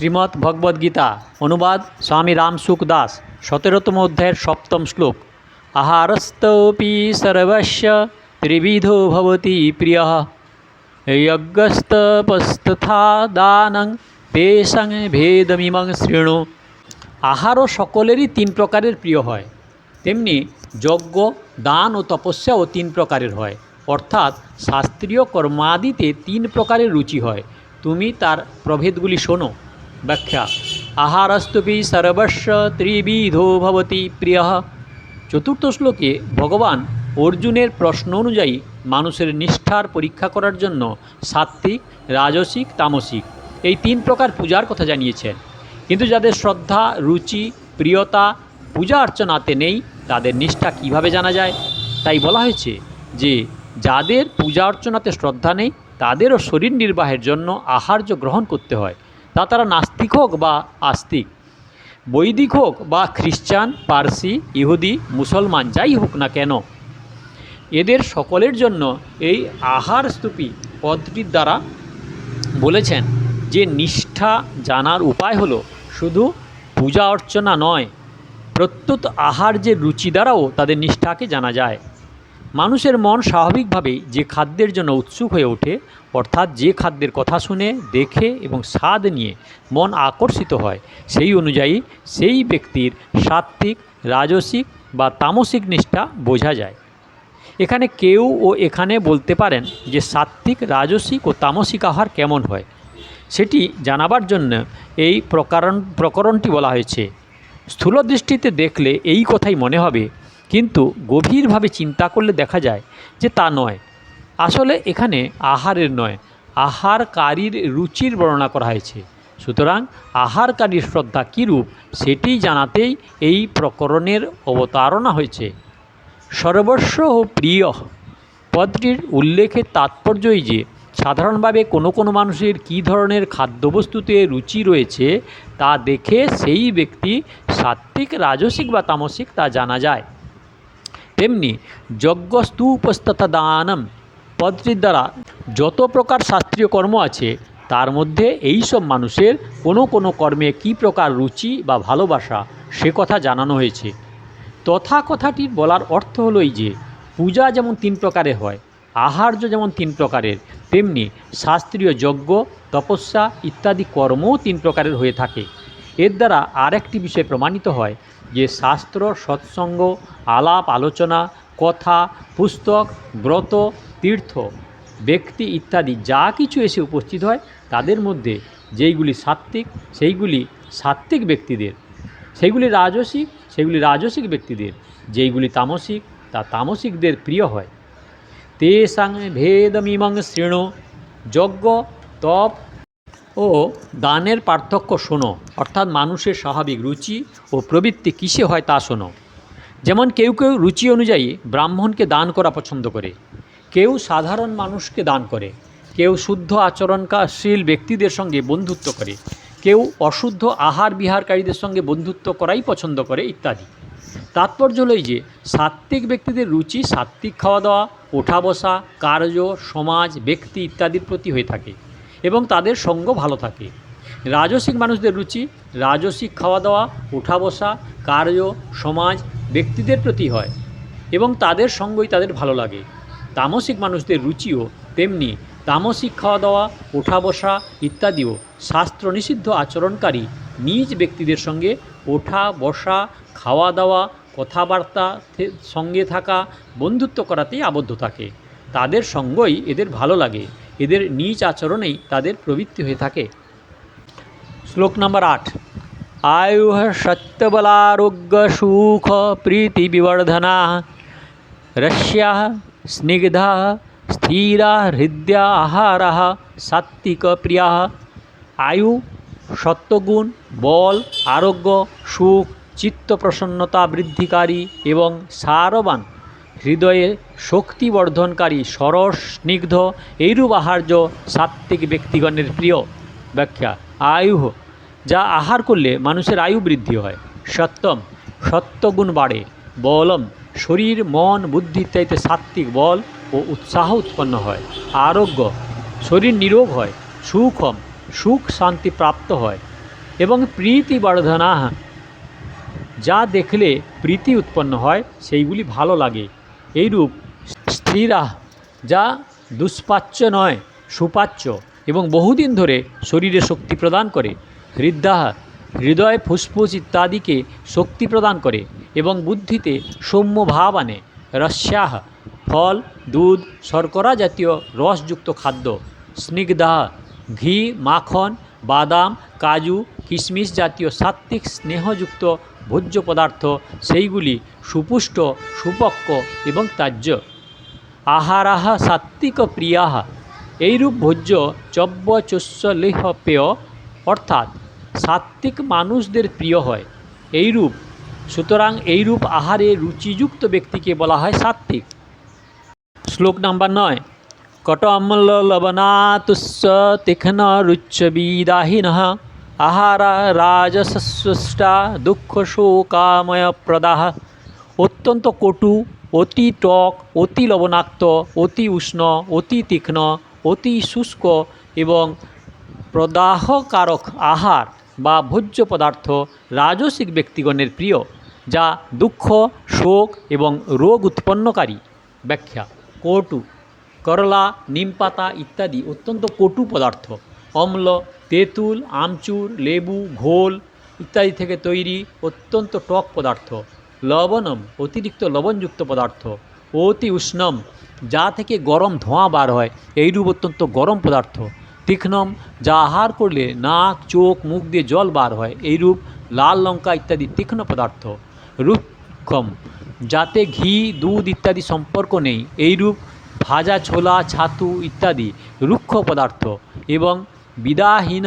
শ্রীমদ্ ভগবদ্গীতা অনুবাদ স্বামী রামসুখ দাস, সতেরোতম অধ্যায়ের সপ্তম শ্লোক। আহারস্তপি সর্বস্য ত্রিবিধো ভবতি প্রিয়। যজ্ঞস্তপস্তথা দানং তেষাং ভেদমিমং শৃণু। আহারও সকলেরই তিন প্রকারের প্রিয় হয়। তেমনি যজ্ঞ, দান ও তপস্যাও তিন প্রকারের হয়। অর্থাৎ শাস্ত্রীয় কর্মাদিতে তিন প্রকারের রুচি হয়। তুমি তার প্রভেদগুলি শোনো। ব্যাখ্যা। আহারস্তপি সর্বস্ব ত্রিবিধো ভবতি প্রিয়। চতুর্থ শ্লোকে ভগবান অর্জুনের প্রশ্ন অনুযায়ী মানুষের নিষ্ঠার পরীক্ষা করার জন্য সাত্ত্বিক, রাজসিক, তামসিক এই তিন প্রকার পূজার কথা জানিয়েছেন। কিন্তু যাদের শ্রদ্ধা, রুচি, প্রিয়তা পূজা অর্চনাতে নেই, তাদের নিষ্ঠা কীভাবে জানা যায়? তাই বলা হয়েছে যে, যাদের পূজা অর্চনাতে শ্রদ্ধা নেই, তাদেরও শরীর নির্বাহের জন্য আহার্য গ্রহণ করতে হয়। তা তারা নাস্তিক হোক বা আস্তিক, বৈদিক হোক বা খ্রিস্টান পার্সি, ইহুদি, মুসলমান, যাই হোক না কেন, এদের সকলের জন্য এই আহার স্তূপী পদ্ধতির দ্বারা বলেছেন যে নিষ্ঠা জানার উপায় হলো শুধু পূজা অর্চনা নয়, প্রত্যুত আহার যে রুচি দ্বারাও তাদের নিষ্ঠাকে জানা যায়। মানুষের মন স্বাভাবিকভাবেই যে খাদ্যের জন্য উৎসুক হয়ে ওঠে, অর্থাৎ যে খাদ্যের কথা শুনে, দেখে এবং স্বাদ নিয়ে মন আকর্ষিত হয়, সেই অনুযায়ী সেই ব্যক্তির সাত্ত্বিক, রাজসিক বা তামসিক নিষ্ঠা বোঝা যায়। এখানে কেউ ও এখানে বলতে পারেন যে সাত্ত্বিক, রাজসিক ও তামসিক আহার কেমন হয়। সেটি জানাবার জন্য এই প্রকরণ, প্রকরণটি বলা হয়েছে। স্থূল দৃষ্টিতে দেখলে এই কথাই মনে হবে কিন্তু গভীরভাবে চিন্তা করলে দেখা যায় যে তা নয়। আসলে এখানে আহারের নয়, আহারকারীর রুচির বর্ণনা করা হয়েছে। সুতরাং আহারকারীর শ্রদ্ধা কীরূপ সেটি জানাতেই এই প্রকরণের অবতারণা হয়েছে। সর্বস্ব ও প্রিয় পদটির উল্লেখের তাৎপর্যই যে, সাধারণভাবে কোনো কোনো মানুষের কী ধরনের খাদ্যবস্তুতে রুচি রয়েছে তা দেখে সেই ব্যক্তি সাত্ত্বিক, রাজসিক বা তামসিক তা জানা যায়। তেমনি যজ্ঞস্তু উপস্তথা দানম পদটির দ্বারা যত প্রকার শাস্ত্রীয় কর্ম আছে, তার মধ্যে এই সব মানুষের কোনো কোনো কর্মে কী প্রকার রুচি বা ভালোবাসা, সে কথা জানানো হয়েছে। তথা কথাটির বলার অর্থ হলো এই যে, পূজা যেমন তিন প্রকারের হয়, আহার্য যেমন তিন প্রকারের, তেমনি শাস্ত্রীয় যজ্ঞ, তপস্যা ইত্যাদি কর্মও তিন প্রকারের হয়ে থাকে। এর দ্বারা আরেকটি বিষয় প্রমাণিত হয় যে শাস্ত্র, সৎসঙ্গ, আলাপ, আলোচনা, কথা, পুস্তক, ব্রত, তীর্থ, ব্যক্তি ইত্যাদি যা কিছু এসে উপস্থিত হয়, তাদের মধ্যে যেইগুলি সাত্ত্বিক, সেইগুলি সাত্ত্বিক ব্যক্তিদের। সেইগুলি রাজসিক সেগুলি রাজসিক ব্যক্তিদের। যেইগুলি তামসিক, তা তামসিকদের প্রিয় হয়। তেষাং ভেদমিমং শৃণু, যজ্ঞ, তপ ও দানের পার্থক্য শোনো, অর্থাৎ মানুষের স্বাভাবিক রুচি ও প্রবৃত্তি কিসে হয় তা শোনো। যেমন কেউ কেউ রুচি অনুযায়ী ব্রাহ্মণকে দান করা পছন্দ করে, কেউ সাধারণ মানুষকে দান করে, কেউ শুদ্ধ আচরণশীল ব্যক্তিদের সঙ্গে বন্ধুত্ব করে, কেউ অশুদ্ধ আহার বিহারকারীদের সঙ্গে বন্ধুত্ব করাই পছন্দ করে ইত্যাদি। তাৎপর্য হলোই যে, সাত্ত্বিক ব্যক্তিদের রুচি সাত্ত্বিক খাওয়া দাওয়া, ওঠা বসা, কার্য, সমাজ, ব্যক্তি ইত্যাদির প্রতি হয়ে থাকে। এবং তাদের সঙ্গ ভালো থাকে। রাজসিক মানুষদের রুচি, রাজসিক খাওয়া দাওয়া ওঠা বসা কার্য, সমাজ, ব্যক্তিদের প্রতি হয় এবং তাদের সঙ্গই তাদের ভালো লাগে। তামসিক মানুষদের রুচিও তেমনি তামসিক খাওয়া দাওয়া ওঠা বসা ইত্যাদিও শাস্ত্র নিষিদ্ধ আচরণকারী নিজ ব্যক্তিদের সঙ্গে ওঠা বসা খাওয়া দাওয়া কথাবার্তা সঙ্গে থাকা, বন্ধুত্ব করাতেই আবদ্ধ থাকে। তাদের সঙ্গই এদের ভালো লাগে। এদের নিজ আচরণেই তাদের প্রবৃত্তি হয়ে থাকে। শ্লোক নাম্বার আট। আয়ু সত্যবলারোগ্য সুখ প্রীতি বিবর্ধনা। রস্যা স্নিগ্ধা স্থিরা হৃদয়া আহার সাত্বিক প্রিয়া। আয়ু সত্যগুণ, বল, আরোগ্য, সুখ চিত্ত প্রসন্নতা বৃদ্ধিকারী এবং সারবান। হৃদয়ে শক্তি বর্ধনকারী সরস, স্নিগ্ধ, এইরূপ আহার্য সাত্ত্বিক ব্যক্তিগণের প্রিয় ব্যাখ্যা, আয়ু, যা আহার করলে মানুষের আয়ু বৃদ্ধি হয়। সত্যম, সত্যগুণ বাড়ে। বলম, শরীর, মন, বুদ্ধি ইত্যাদিতে সাত্ত্বিক বল ও উৎসাহ উৎপন্ন হয়। আরোগ্য, শরীর নিরোগ হয়। সুখম, সুখ শান্তি প্রাপ্ত হয়। এবং প্রীতিবর্ধনা, যা দেখলে প্রীতি উৎপন্ন হয়, সেইগুলি ভালো লাগে। এইরূপ স্ত্রীরা যা দুষ্পাচ্য নয়, সুপাচ্য এবং বহুদিন ধরে শরীরে শক্তি প্রদান করে হৃদ্যাহ হৃদয় ফুসফুস ইত্যাদিকে শক্তি প্রদান করে এবং বুদ্ধিতে সৌম্য ভাব আনে, রস্যাহ, ফল, দুধ, শর্করা জাতীয় রসযুক্ত খাদ্য, স্নিগ্ধা, ঘি, মাখন, বাদাম, কাজু কিশমিশ জাতীয় সাত্ত্বিক স্নেহযুক্ত ভোজ্য পদার্থ, সেইগুলি সুপুষ্ট, সুপক্ক এবং তাজ্য। আহারাহ সাত্ত্বিক প্রিয়াহ এইরূপ ভোজ্য চব্য চস্যলেহ পেয় অর্থাৎ সাত্ত্বিক মানুষদের প্রিয় হয়। এইরূপ, সুতরাং এইরূপ আহারে রুচিযুক্ত ব্যক্তিকে বলা হয় সাত্ত্বিক। শ্লোক নাম্বার নয়। কটমল লবনাতুস্স তীক্ষ্ণ রুচ্চবিদাহীন আহারা রাজসস্টা দুঃখ শোকাময় প্রদাহ। অত্যন্ত কটু, অতি টক, অতি লবণাক্ত, অতি উষ্ণ, অতি তীক্ষ্ণ, অতি শুষ্ক এবং প্রদাহকারক আহার বা ভোজ্য পদার্থ রাজসিক ব্যক্তিগণের প্রিয়, যা দুঃখ, শোক এবং রোগ উৎপন্নকারী। ব্যাখ্যা, কটু, করলা, নিমপাতা ইত্যাদি অত্যন্ত কটু পদার্থ। অম্ল তেঁতুল, আমচুর, লেবু, ঘোল ইত্যাদি থেকে তৈরি অত্যন্ত টক পদার্থ। লবণম, অতিরিক্ত লবণযুক্ত পদার্থ। অতি উষ্ণম, যা থেকে গরম ধোঁয়া বার হয়, এইরূপ অত্যন্ত গরম পদার্থ। তীক্ষ্ণম, যা আহার করলে নাক, চোখ, মুখ দিয়ে জল বার হয়, এইরূপ লাল লঙ্কা ইত্যাদি তীক্ষ্ণ পদার্থ। রুক্ষম, যাতে ঘি, দুধ ইত্যাদি সম্পর্ক নেই, এইরূপ ভাজা ছোলা, ছাতু ইত্যাদি রুক্ষ পদার্থ এবং বিদাহীন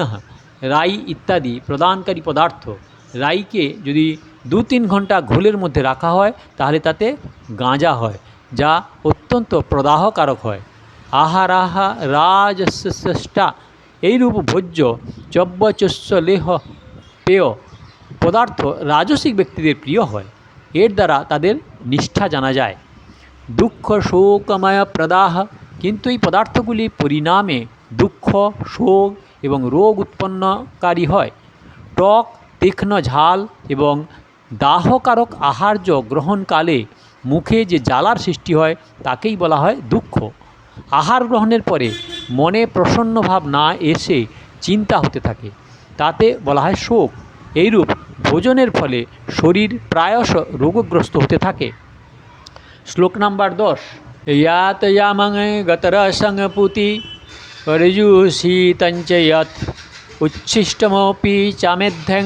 রাই ইত্যাদি প্রদানকারী পদার্থ। রাইকে যদি দু তিন ঘণ্টা ঘোলের মধ্যে রাখা হয়, তাহলে তাতে গাঁজা হয়, যা অত্যন্ত প্রদাহকারক হয়। আহারাহা রাজস্টা এইরূপ ভোজ্য চব্যচস্য লেহ পেয় পদার্থ রাজসিক ব্যক্তিদের প্রিয় হয়। এর দ্বারা তাদের নিষ্ঠা জানা যায়। দুঃখ শোকময় প্রদাহ কিন্তু এই পদার্থগুলি পরিণামে দুঃখ শোক এবং রোগ উৎপন্নকারী হয়। টক, তীক্ষ্ণ ঝাল এবং দাহকারক আহার্য গ্রহণকালে মুখে যে জ্বালার সৃষ্টি হয় তাকেই বলা হয় দুঃখ। আহার গ্রহণের পরে মনে প্রসন্ন ভাব না এসে চিন্তা হতে থাকে। তাতে বলা হয় শোক। এইরূপ ভোজনের ফলে শরীর প্রায়শ রোগগ্রস্ত হতে থাকে। শ্লোক নাম্বার দশ। ইয়াত ইয়ামং গতরসং পুতি পরিজুষিতঞ্চ যৎ উচ্ছিষ্টমপি চামেধ্যং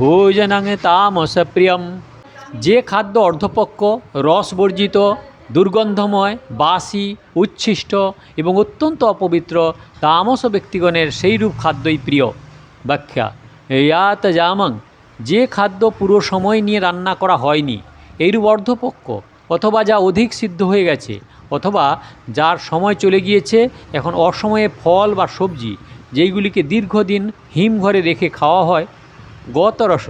ভোজনং তামস প্রিয়ম যে খাদ্য অর্ধপক্ষ রসবর্জিত দুর্গন্ধময় বাসি উচ্ছিষ্ট এবং অত্যন্ত অপবিত্র তামস ব্যক্তিগণের সেইরূপ খাদ্যই প্রিয়। ব্যাখ্যা, ইয়াত জামং, যে খাদ্য পুরো সময় নিয়ে রান্না করা হয়নি, এইরূপ অর্ধপক্ষ অথবা যা অধিক সিদ্ধ হয়ে গেছে অথবা যার সময় চলে গিয়েছে, এখন অসময়ে ফল বা সবজি যেইগুলিকে দীর্ঘদিন হিমঘরে রেখে খাওয়া হয় গতরস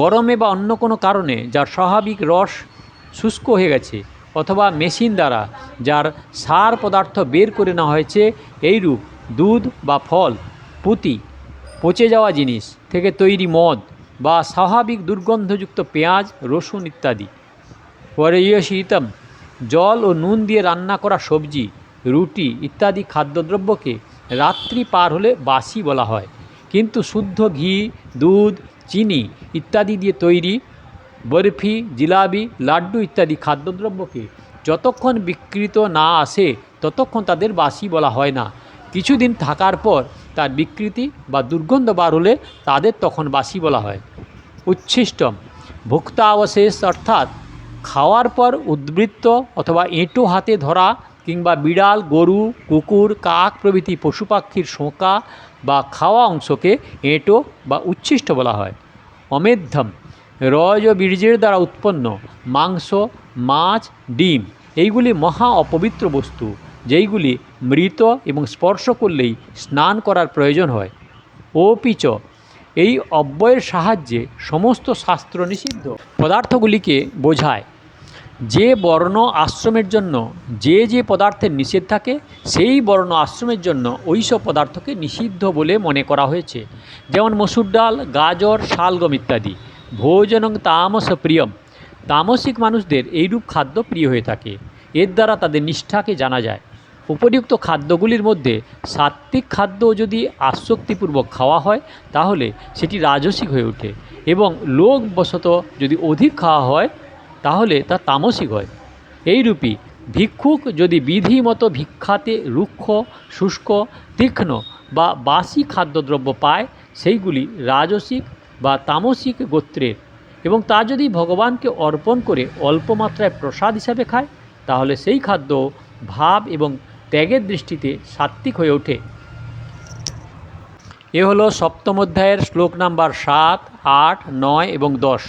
গরমে বা অন্য কোনো কারণে যার স্বাভাবিক রস শুষ্ক হয়ে গেছে অথবা মেশিন দ্বারা যার সার পদার্থ বের করে নেওয়া হয়েছে, এইরূপ দুধ বা ফল, পুঁতি, পচে যাওয়া জিনিস থেকে তৈরি মদ বা স্বাভাবিক দুর্গন্ধযুক্ত পেঁয়াজ, রসুন ইত্যাদি। পরে ইয়ে শীতম জল ও নুন দিয়ে রান্না করা সবজি, রুটি ইত্যাদি খাদ্যদ্রব্যকে রাত্রি পার হলে বাসি বলা হয়। কিন্তু শুদ্ধ ঘি, দুধ, চিনি ইত্যাদি দিয়ে তৈরি বরফি, জিলাবি, লাড্ডু ইত্যাদি খাদ্যদ্রব্যকে যতক্ষণ বিকৃত না আসে, ততক্ষণ তাদের বাসি বলা হয় না। কিছুদিন থাকার পর তার বিকৃতি বা দুর্গন্ধ বার হলে তাদের তখন বাসি বলা হয়। উচ্ছিষ্টম, ভুক্তাবশেষ অর্থাৎ খাওয়ার পর উদ্বৃত্ত অথবা এঁটো হাতে ধরা কিংবা বিড়াল, গরু, কুকুর, কাক প্রভৃতি পশু পাখির শোঁকা বা খাওয়া অংশকে এঁটো বা উচ্ছিষ্ট বলা হয়। অমেধ্যম, রজ ও বীর্যের দ্বারা উৎপন্ন, মাংস, মাছ, ডিম, এইগুলি মহা অপবিত্র বস্তু, যেইগুলি মৃত এবং স্পর্শ করলেই স্নান করার প্রয়োজন হয়। ও পিচ এই অব্যয়ের সাহায্যে সমস্ত শাস্ত্র নিষিদ্ধ পদার্থগুলিকে বোঝায়। যে বর্ণ আশ্রমের জন্য, যে যে পদার্থের নিষেধ থাকে, সেই বর্ণ আশ্রমের জন্য ওই সব পদার্থকে নিষিদ্ধ বলে মনে করা হয়েছে। যেমন মসুর ডাল, গাজর, শালগম ইত্যাদি। ভোজনং তামস প্রিয়ম। তামসিক মানুষদের এইরূপ খাদ্য প্রিয় হয়ে থাকে। এর দ্বারা তাদের নিষ্ঠাকে জানা যায়। উপযুক্ত খাদ্যগুলির মধ্যে সাত্ত্বিক খাদ্য যদি আসক্তিপূর্বক খাওয়া হয়, তাহলে সেটি রাজসিক হয়ে ওঠে এবং লোকবশত যদি অধিক খাওয়া হয় তাহলে তা তামসিক হয়। এইরূপই ভিক্ষুক যদি বিধি মতো ভিক্ষাতে রুক্ষ, শুষ্ক, তীক্ষ্ণ বা বাসি খাদ্যদ্রব্য পায়, সেইগুলি রাজসিক বা তামসিক গোত্রের। এবং তা যদি ভগবানকে অর্পণ করে অল্প মাত্রায় প্রসাদ হিসাবে খায়, তাহলে সেই খাদ্য ভাব এবং ত্যাগের দৃষ্টিতে সাত্ত্বিক হয়ে ওঠে। এ হলো সপ্তম অধ্যায়ের শ্লোক নাম্বার সাত, আট, নয় এবং দশ।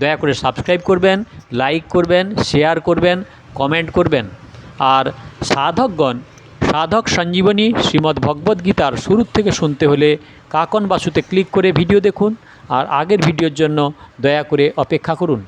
দয়া করে সাবস্ক্রাইব করবেন, লাইক করবেন, শেয়ার করবেন, কমেন্ট করবেন। আর সাধকগণ, সাধক সঞ্জীবনী শ্রীমদ্ ভগবদ্গীতার শুরুর থেকে শুনতে হলে কাকন বাসুতে ক্লিক করে ভিডিও দেখুন। আর আগের ভিডিওর জন্য দয়া করে অপেক্ষা করুন।